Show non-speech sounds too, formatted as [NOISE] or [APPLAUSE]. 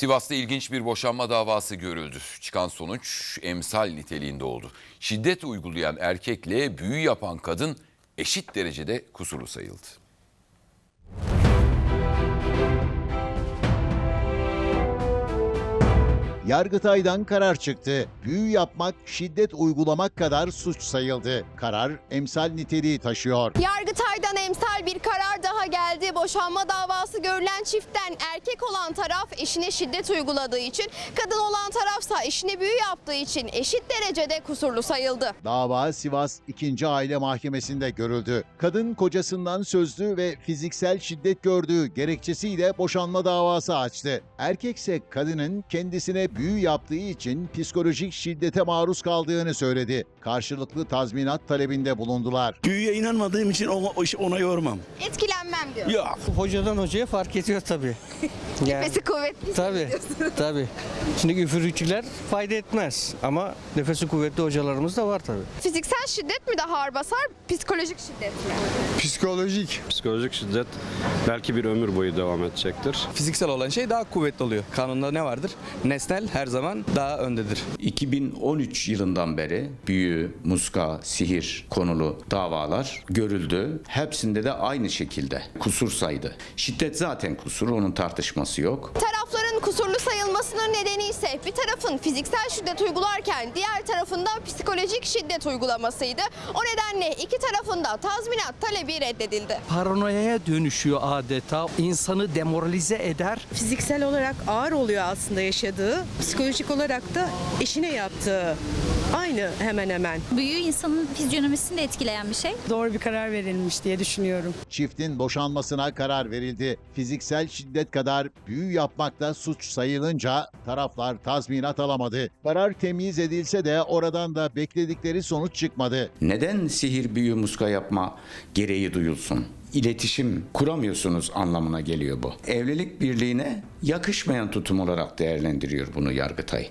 Sivas'ta ilginç bir boşanma davası görüldü. Çıkan sonuç emsal niteliğinde oldu. Şiddet uygulayan erkekle büyü yapan kadın eşit derecede kusurlu sayıldı. Yargıtay'dan karar çıktı. Büyü yapmak, şiddet uygulamak kadar suç sayıldı. Karar emsal niteliği taşıyor. Yargıtay'dan geldi. Boşanma davası görülen çiftten erkek olan taraf eşine şiddet uyguladığı için, kadın olan tarafsa eşine büyü yaptığı için eşit derecede kusurlu sayıldı. Dava Sivas 2. Aile Mahkemesi'nde görüldü. Kadın kocasından sözlü ve fiziksel şiddet gördüğü gerekçesiyle boşanma davası açtı. Erkekse kadının kendisine büyü yaptığı için psikolojik şiddete maruz kaldığını söyledi. Karşılıklı tazminat talebinde bulundular. Büyüye inanmadığım için ona, ona yormam. Etkilenmem diyor. Ya Hocadan hocaya fark ediyor tabii. [LAUGHS] Yani, Nefesi kuvvetli. tabii, tabii. Şimdi üfürükçüler fayda etmez ama nefesi kuvvetli hocalarımız da var tabii. Fiziksel şiddet mi daha ağır basar, psikolojik şiddet mi? Psikolojik. Psikolojik şiddet belki bir ömür boyu devam edecektir. Fiziksel olan şey daha kuvvetli oluyor. Kanunda ne vardır? Nesnel her zaman daha öndedir. 2013 yılından beri büyü, muska, sihir konulu davalar görüldü. Hepsinde de aynı şekilde kusur saydı. Şiddet zaten kusur, onun tartışması yok. Tarafların kusurlu sayılmasının nedeni ise bir tarafın fiziksel şiddet uygularken diğer tarafında psikolojik şiddet uygulamasıydı. O nedenle iki tarafında tazminat talebi reddedildi. paranoyaya dönüşüyor adeta. İnsanı demoralize eder. fiziksel olarak ağır oluyor aslında yaşadığı. Psikolojik olarak da eşine yaptığı aynı hemen hemen. Büyü insanın fizyonomisini de etkileyen bir şey. Doğru bir karar verilmiş diye düşünüyorum. Çiftin boşanmasına karar verildi. Fiziksel şiddet kadar büyü yapmakta suç sayılınca taraflar tazminat alamadı. Karar temyiz edilse de oradan da bekledikleri sonuç çıkmadı. Neden sihir, büyü, muska yapma gereği duyulsun? İletişim kuramıyorsunuz anlamına geliyor bu. Evlilik birliğine yakışmayan tutum olarak değerlendiriyor bunu Yargıtay.